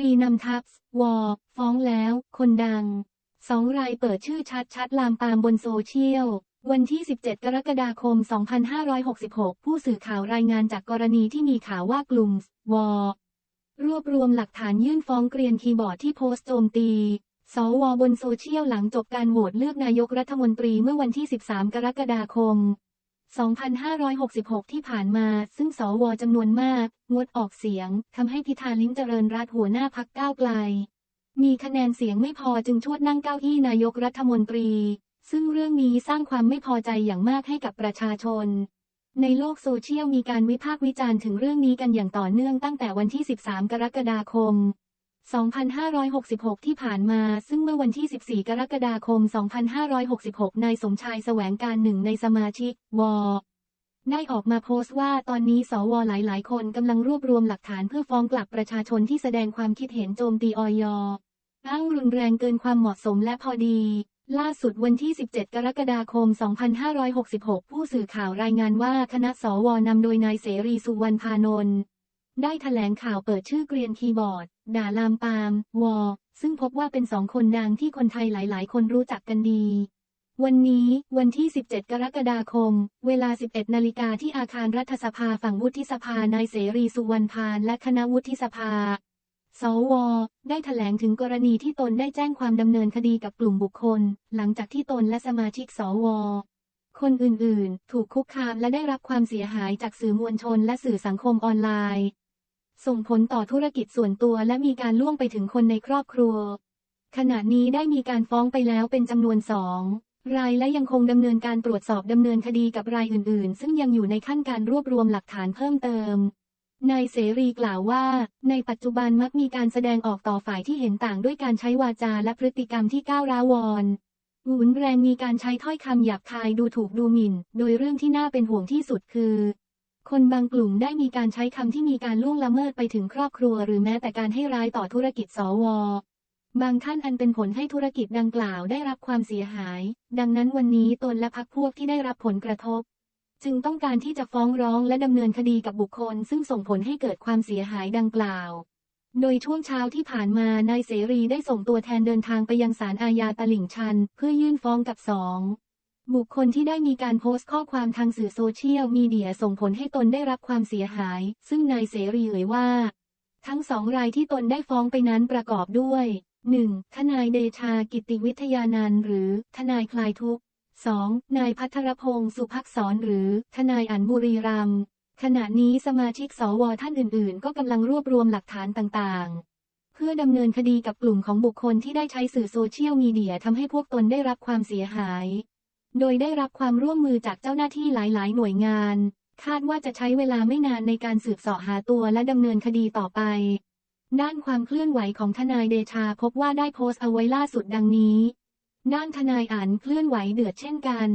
รีนำทัพวอฟ้องแล้ว คนดัง สองรายเปิดชื่อชัดชัดลามปามบนโซเชียล วันที่ 17 กรกฎาคม 2566 ผู้สื่อข่าวรายงานจากกรณีที่มีข่าวว่ากลุ่มวอรวบรวมหลักฐานยื่นฟ้องเกรียนคีย์บอร์ดที่โพสต์โจมตี สวบนโซเชียลหลังจบการโหวตเลือกนายกรัฐมนตรีเมื่อวันที่ 13 กรกฎาคม 2566 ที่ผ่านมา ซึ่งสวจำนวนมาก งดออกเสียงทำให้พิธาลิ้มเจริญรัตหัวหน้าพักก้าวไกล มีคะแนนเสียงไม่พอจึงชวดนั่งเก้าอี้นายกรัฐมนตรี ซึ่งเรื่องนี้สร้างความไม่พอใจอย่างมากให้กับประชาชน ในโลกโซเชียลมีการวิพากษ์วิจารณ์ถึงเรื่องนี้กันอย่างต่อเนื่องตั้งแต่วันที่ 13 กรกฎาคม 2566 ที่ผ่านมา ซึ่งเมื่อวันที่ 14 กรกฎาคม 2566 นายสมชายแสวงการหนึ่งในสมาชิก วได้ออกมาโพสต์ว่าตอนนี้สวหลาย ๆ คนกำลังรวบรวมหลักฐานเพื่อฟ้องกลับประชาชนที่แสดงความคิดเห็นโจมตีออยอ้างรุนแรงเกินความเหมาะสมและพอดี ล่าสุดวันที่ 17 กรกฎาคม 2566 ผู้สื่อข่าวรายงานว่าคณะสวนำโดยนายเสรีสุวรรณพานนท์ ได้ถแถลงข่าวเปิดชื่อเกรียนคีย์บอร์ด ด่าลามปาม วอ ซึ่งพบว่าเป็นสองคนดังที่คนไทยหลาย ๆ คนรู้จักกันดี วันนี้วันที่ 17 กรกฎาคม เวลา 11 นาฬิกาที่อาคารรัฐสภาฝั่งวุฒิสภานายเสรีสุวรรณพานและคณะวุฒิสภา สว ได้ถแถลงถึงกรณีที่ตนได้แจ้งความดำเนินคดีกับกลุ่มบุคคล หลังจากที่ตนและสมาชิกสวคนอื่น ๆ ถูกคุกคามและได้รับความเสียหายจากสื่อมวลชนและสื่อสังคมออนไลน์ ส่งผลต่อธุรกิจส่วนตัวและมีการล่วงไปถึงคนในครอบครัว ขณะนี้ได้มีการฟ้องไปแล้วเป็นจำนวนสองรายและยังคงดำเนินการตรวจสอบดำเนินคดีกับรายอื่น ๆ ซึ่งยังอยู่ในขั้นการรวบรวมหลักฐานเพิ่มเติม นายเสรีกล่าวว่า ในปัจจุบันมักมีการแสดงออกต่อฝ่ายที่เห็นต่างด้วยการใช้วาจาและพฤติกรรมที่ก้าวร้าวอนหุนแรงมีการใช้ถ้อยคำหยาบคายดูถูกดูหมิ่น โดยเรื่องที่น่าเป็นห่วงที่สุดคือ คนบางกลุ่มได้มีการใช้คำที่มีการล่วงละเมิดไปถึงครอบครัว หรือแม้แต่การให้ร้ายต่อธุรกิจสวบางท่านอันเป็นผลให้ธุรกิจดังกล่าวได้รับความเสียหาย ดังนั้นวันนี้ตนและพักพวกที่ได้รับผลกระทบ จึงต้องการที่จะฟ้องร้องและดำเนินคดีกับบุคคล ซึ่งส่งผลให้เกิดความเสียหายดังกล่าว โดยช่วงเช้าที่ผ่านมานายเสรีได้ส่งตัวแทนเดินทางไปยังศาลอาญาตลิ่งชัน เพื่อยื่นฟ้องกับสอง บุคคลที่ได้มีการโพสต์ข้อความทางสื่อโซเชียลมีเดียส่งผลให้ตนได้รับความเสียหาย ซึ่งนายเสรีเอ่ยว่า ทั้งสองรายที่ตนได้ฟ้องไปนั้นประกอบด้วย 1. ทนายเดชากิติวิทยานันหรือ ทนายคลายทุกข์ 2. นายพัทรพงศ์สุภักษรหรือ ทนายอันบุรีรัมขณะนี้สมาชิกสวท่านอื่น ๆ ก็กำลังรวบรวมหลักฐานต่าง ๆเพื่อดำเนินคดีกับกลุ่มของบุคคลที่ได้ใช้สื่อโซเชียลมีเดียทำให้พวกตนได้รับความเสียหาย โดยได้รับความร่วมมือจากเจ้าหน้าที่หลาย ๆ หน่วยงาน คาดว่าจะใช้เวลาไม่นานในการสืบเสาะหาตัวและดำเนินคดีต่อไป ด้านความเคลื่อนไหวของทนายเดชาพบว่าได้โพสต์เอาไว้ล่าสุดดังนี้ ด้านทนายอ่านเคลื่อนไหวเดือดเช่นกัน